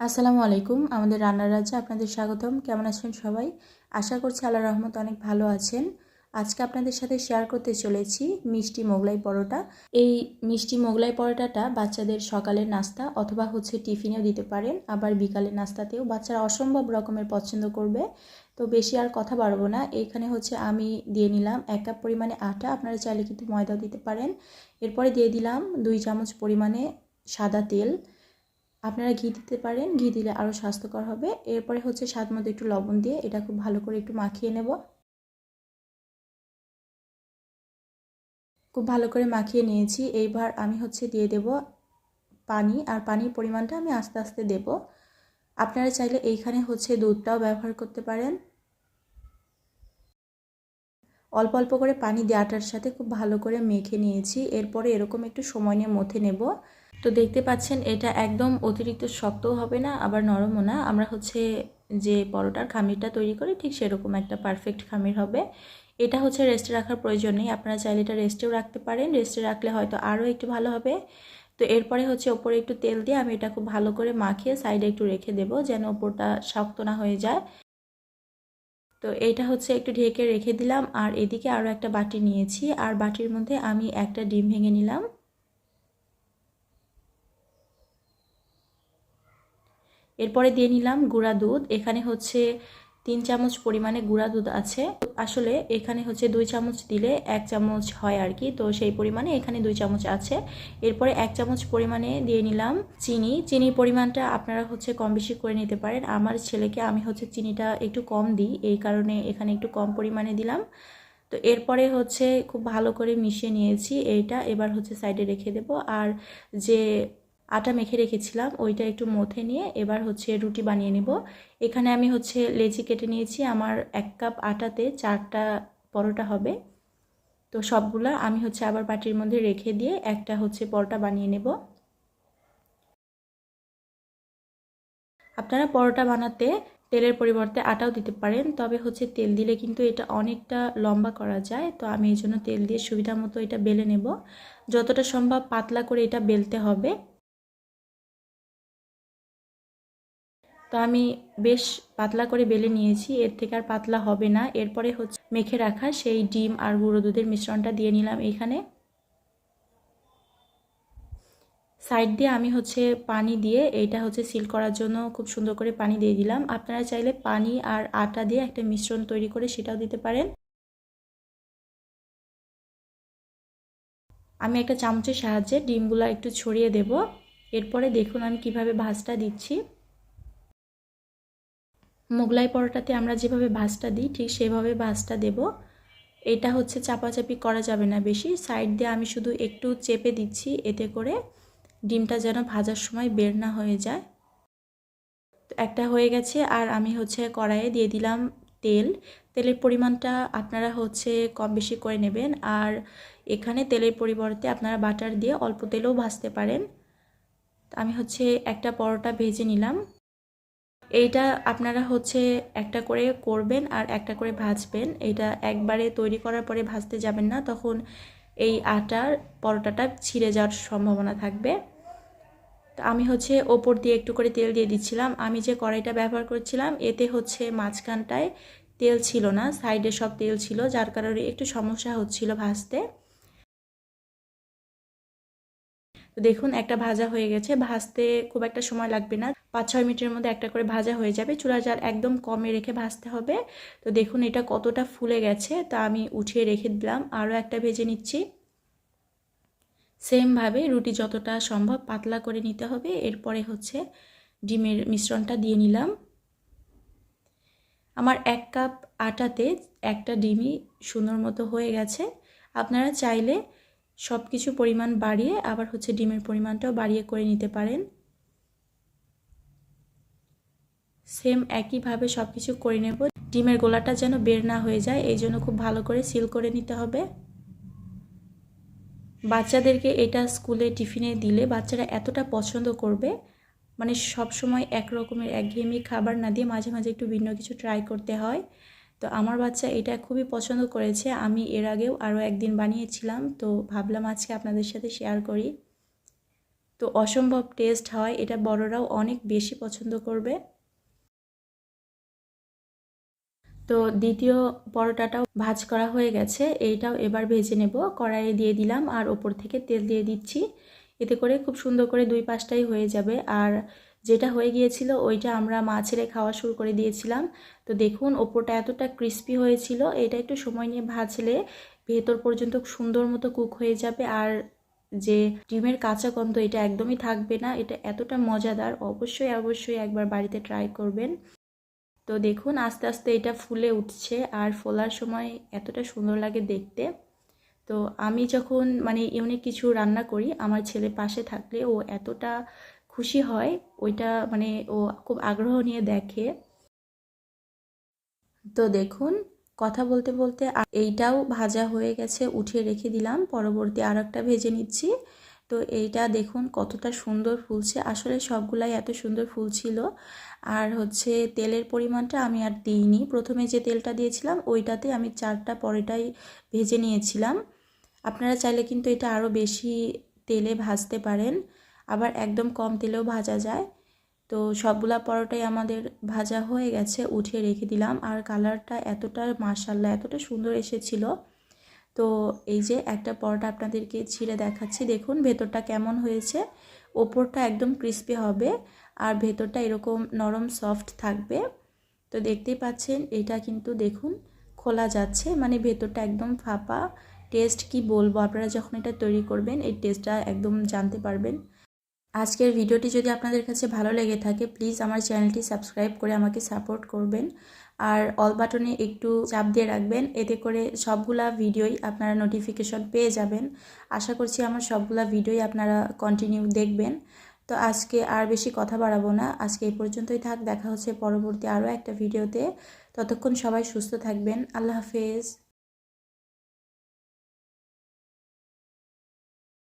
আসসালামু আলাইকুম, আমাদের রান্নার রাজ্যে আপনাদের স্বাগতম। কেমন আছেন সবাই? আশা করছি আল্লাহ রহমত অনেক ভালো আছেন। আজকে আপনাদের সাথে শেয়ার করতে চলেছি মিষ্টি মোগলাই পরোটা। এই মিষ্টি মোগলাই পরোটাটা বাচ্চাদের সকালের নাস্তা অথবা হচ্ছে টিফিনেও দিতে পারেন, আবার বিকালের নাস্তাতেও। বাচ্চারা অসম্ভব রকমের পছন্দ করবে। তো বেশি আর কথা বাড়বো না। এখানে হচ্ছে আমি দিয়ে নিলাম এক কাপ পরিমাণে আটা। আপনারা চাইলে কিন্তু ময়দাও দিতে পারেন। এরপরে দিয়ে দিলাম দুই চামচ পরিমাণে সাদা তেল। আপনারা ঘি দিতে পারেন। ঘি দিলে আরও স্বাস্থ্যকর হবে। এরপরে হচ্ছে স্বাদ মতো একটু লবণ দিয়ে এটা খুব ভালো করে একটু মাখিয়ে নেব। খুব ভালো করে মাখিয়ে নিয়েছি। এইবার আমি হচ্ছে দিয়ে দেব পানি আর পানির পরিমাণটা আমি আস্তে আস্তে দেব। আপনারা চাইলে এইখানে হচ্ছে দুধটাও ব্যবহার করতে পারেন। অল্প অল্প করে পানি দেওয়াটার সাথে খুব ভালো করে মেখে নিয়েছি। এরপরে এরকম একটু সময় নিয়ে মথে নেব। তো দেখতে পাচ্ছেন এটা একদম অতিরিক্ত শক্তও হবে না, আবার নরমও না। আমরা হচ্ছে যে পরোটার খামিরটা তৈরি করি, ঠিক সেরকম একটা পারফেক্ট খামির হবে। এটা হচ্ছে রেস্টে রাখার প্রয়োজন নেই, আপনারা চাইলে এটা রেস্টেও রাখতে পারেন। রেস্টে রাখলে হয়তো আরও একটু ভালো হবে। তো এরপরে হচ্ছে ওপরে একটু তেল দিয়ে আমি এটা খুব ভালো করে মাখিয়ে সাইডে একটু রেখে দেবো, যেন ওপরটা শক্ত না হয়ে যায়। তো এটা হচ্ছে একটু ঢেকে রেখে দিলাম, আর এদিকে আরও একটা বাটি নিয়েছি। আর বাটির মধ্যে আমি একটা ডিম ভেঙে নিলাম। এরপরে দিয়ে নিলাম গুঁড়া দুধ। এখানে হচ্ছে তিন চামচ পরিমাণে গুঁড়া দুধ আছে। আসলে এখানে হচ্ছে দুই চামচ দিলে এক চামচ হয় আর কি। তো সেই পরিমাণে এখানে দুই চামচ আছে। এরপরে এক চামচ পরিমাণে দিয়ে নিলাম চিনি। চিনির পরিমাণটা আপনারা হচ্ছে কম বেশি করে নিতে পারেন। আমার ছেলেকে আমি হচ্ছে চিনিটা একটু কম দিই। এই কারণে এখানে একটু কম পরিমাণে দিলাম। তো এরপরে হচ্ছে খুব ভালো করে মিশিয়ে নিয়েছি। এইটা এবার হচ্ছে সাইডে রেখে দেব। আর যে আটা মেখে রেখেছিলাম, ওইটা একটু মথে নিয়ে এবার হচ্ছে রুটি বানিয়ে নেব। এখানে আমি হচ্ছে লেচি কেটে নিয়েছি, আমার এক কাপ আটাতে চারটা পরোটা হবে। তো সবগুলা আমি হচ্ছে আবার পাটির মধ্যে রেখে দিয়ে একটা হচ্ছে পরোটা বানিয়ে নেব। আপনারা পরোটা বানাতে তেলের পরিবর্তে আটাও দিতে পারেন, তবে হচ্ছে তেল দিলে কিন্তু এটা অনেকটা লম্বা করা যায়। তো আমি এই জন্য তেল দিয়ে সুবিধা মতো এটা বেলে নেব। যতটা সম্ভব পাতলা করে এটা বেলতে হবে। তো আমি বেশ পাতলা করে বেলে নিয়েছি, এর থেকে আর পাতলা হবে না। এরপরে হচ্ছে মেখে রাখা সেই ডিম আর গুঁড়ো দুধের মিশ্রণটা দিয়ে নিলাম এখানে। সাইড দিয়ে আমি হচ্ছে পানি দিয়ে এইটা হচ্ছে সিল করার জন্য খুব সুন্দর করে পানি দিয়ে দিলাম। আপনারা চাইলে পানি আর আটা দিয়ে একটা মিশ্রণ তৈরি করে সেটাও দিতে পারেন। আমি একটা চামচের সাহায্যে ডিমগুলো একটু ছড়িয়ে দেব। এরপরে দেখুন আমি কীভাবে ভাজটা দিচ্ছি। মোগলাই পরোটাতে আমরা যেভাবে ভাজটা দিই, ঠিক সেভাবে ভাজটা দেব। এটা হচ্ছে চাপাচাপি করা যাবে না বেশি। সাইড দিয়ে আমি শুধু একটু চেপে দিচ্ছি, এতে করে ডিমটা যেন ভাজার সময় বের না হয়ে যায়। একটা হয়ে গেছে, আর আমি হচ্ছে কড়াইয়ে দিয়ে দিলাম তেল। তেলের পরিমাণটা আপনারা হচ্ছে কম বেশি করে নেবেন, আর এখানে তেলের পরিবর্তে আপনারা বাটার দিয়ে অল্প তেলেও ভাজতে পারেন। আমি হচ্ছে একটা পরোটা ভেজে নিলাম। এইটা আপনারা হচ্ছে একটা করে করবেন আর একটা করে ভাজবেন। এটা একবারে তৈরি করার পরে ভাজতে যাবেন না, তখন এই আটার পরোটাটা ছিঁড়ে যাওয়ার সম্ভাবনা থাকবে। তো আমি হচ্ছে ওপর দিয়ে একটু করে তেল দিয়ে দিচ্ছিলাম। আমি যে কড়াইটা ব্যবহার করছিলাম, এতে হচ্ছে মাঝখানটায় তেল ছিল না, সাইডে সব তেল ছিল, যার কারণে একটু সমস্যা হচ্ছিল ভাজতে। দেখুন, একটা ভাজা হয়ে গেছে। ভাজতে খুব একটা সময় লাগবে না। পাঁচ ছয় মিনিটের মধ্যে একটা করে ভাজা হয়ে যাবে। চুলার জাল একদম কমে রেখে ভাজতে হবে। তো দেখুন, এটা কতটা ফুলে গেছে তা আমি উঠিয়ে রেখে দিলাম। আরও একটা ভেজে নিচ্ছি। সেমভাবে রুটি যতটা সম্ভব পাতলা করে নিতে হবে। এরপরে হচ্ছে ডিমের মিশ্রণটা দিয়ে নিলাম। আমার এক কাপ আটাতে একটা ডিমই সুন্দর মতো হয়ে গেছে। আপনারা চাইলে সব কিছু পরিমাণ বাড়িয়ে আবার হচ্ছে ডিমের পরিমাণটাও বাড়িয়ে করে নিতে পারেন। সেম একইভাবে সব কিছু করে নেব। ডিমের গোলাটা যেন বের না হয়ে যায়, এই জন্য খুব ভালো করে সিল করে নিতে হবে। বাচ্চাদেরকে এটা স্কুলে টিফিনে দিলে বাচ্চারা এতটা পছন্দ করবে মানে সব সময় এক রকমের একঘেয়েমি খাবার না দিয়ে মাঝে মাঝে একটু ভিন্ন কিছু ট্রাই করতে হয়। তো আমার বাচ্চা এটা খুবই পছন্দ করেছে। আমি এর আগেও আরও একদিন বানিয়েছিলাম, তো ভাবলাম আজকে আপনাদের সাথে শেয়ার করি। তো অসম্ভব টেস্ট হয়, এটা বড়রাও অনেক বেশি পছন্দ করবে। তো দ্বিতীয় পরোটাটাও ভাজ করা হয়ে গেছে, এইটাও এবার ভেজে নেব। কড়াইয়ে দিয়ে দিলাম আর ওপর থেকে তেল দিয়ে দিচ্ছি। এতে করে খুব সুন্দর করে দুই পাশটাই হয়ে যাবে। আর যেটা হয়ে গিয়েছিল ওইটা আমরা মা ছেড়ে খাওয়া শুরু করে দিয়েছিলাম। তো দেখুন, ওপরটা এতটা ক্রিস্পি হয়েছিল, এটা একটু সময় নিয়ে ভাজলে ভেতর পর্যন্ত সুন্দর মতো কুক হয়ে যাবে। আর যে ডিমের কাঁচা গন্ধ, এটা একদমই থাকবে না, এটা এতটা মজাদার, অবশ্যই অবশ্যই একবার বাড়িতে ট্রাই করবেন। তো দেখুন, আস্তে আস্তে এটা ফুলে উঠছে আর ফোলার সময় এতটা সুন্দর লাগে দেখতে। তো আমি যখন মানে ইউনিক কিছু রান্না করি, আমার ছেলে পাশে থাকলে ও এতটা খুশি হয়, ওইটা মানে ও খুব আগ্রহ নিয়ে দেখে। তো দেখুন, কথা বলতে বলতে এইটাও ভাজা হয়ে গেছে, উঠিয়ে রেখে দিলাম। পরবর্তী আর একটা ভেজে নিচ্ছি। তো এইটা দেখুন কতটা সুন্দর ফুলছে। আসলে সবগুলাই এত সুন্দর ফুল ছিল। আর হচ্ছে তেলের পরিমাণটা আমি আর দিইনি। প্রথমে যে তেলটা দিয়েছিলাম, ওইটাতে আমি চারটা পরেটাই ভেজে নিয়েছিলাম। আপনারা চাইলে কিন্তু এটা আরও বেশি তেলে ভাজতে পারেন। আবার একদম কম তেলেও ভাজা যায়। তো সবগুলা পরোটাই আমাদের ভাজা হয়ে গেছে, উঠিয়ে রেখে দিলাম। আর কালারটা এতটা মার্শাল্লাহ এতটা সুন্দর এসেছিল। তো এই যে একটা পরোটা আপনাদেরকে ছিঁড়ে দেখাচ্ছি। দেখুন ভেতরটা কেমন হয়েছে। ওপরটা একদম ক্রিস্পি হবে আর ভেতরটা এরকম নরম সফট থাকবে। তো দেখতেই পাচ্ছেন, এটা কিন্তু দেখুন খোলা যাচ্ছে। মানে ভেতরটা একদম ফাঁপা। টেস্ট কি বলব? আপনারা যখন এটা তৈরি করবেন, এই টেস্টটা একদম জানতে পারবেন। আজকের ভিডিওটি যদি আপনাদের কাছে ভালো লেগে থাকে প্লিজ আমার চ্যানেলটি সাবস্ক্রাইব করে আমাকে সাপোর্ট করবেন। আর অল বাটনে একটু চাপ দিয়ে রাখবেন, এতে করে সবগুলা ভিডিওই আপনারা নোটিফিকেশন পেয়ে যাবেন। আশা করছি আমার সবগুলা ভিডিওই আপনারা কন্টিনিউ দেখবেন। তো আজকে আর বেশি কথা বাড়াবো না। আজকে এই পর্যন্তই থাক, দেখা হচ্ছে পরবর্তী আরও একটা ভিডিওতে ততক্ষণ সবাই সুস্থ থাকবেন। আল্লাহ হাফেজ।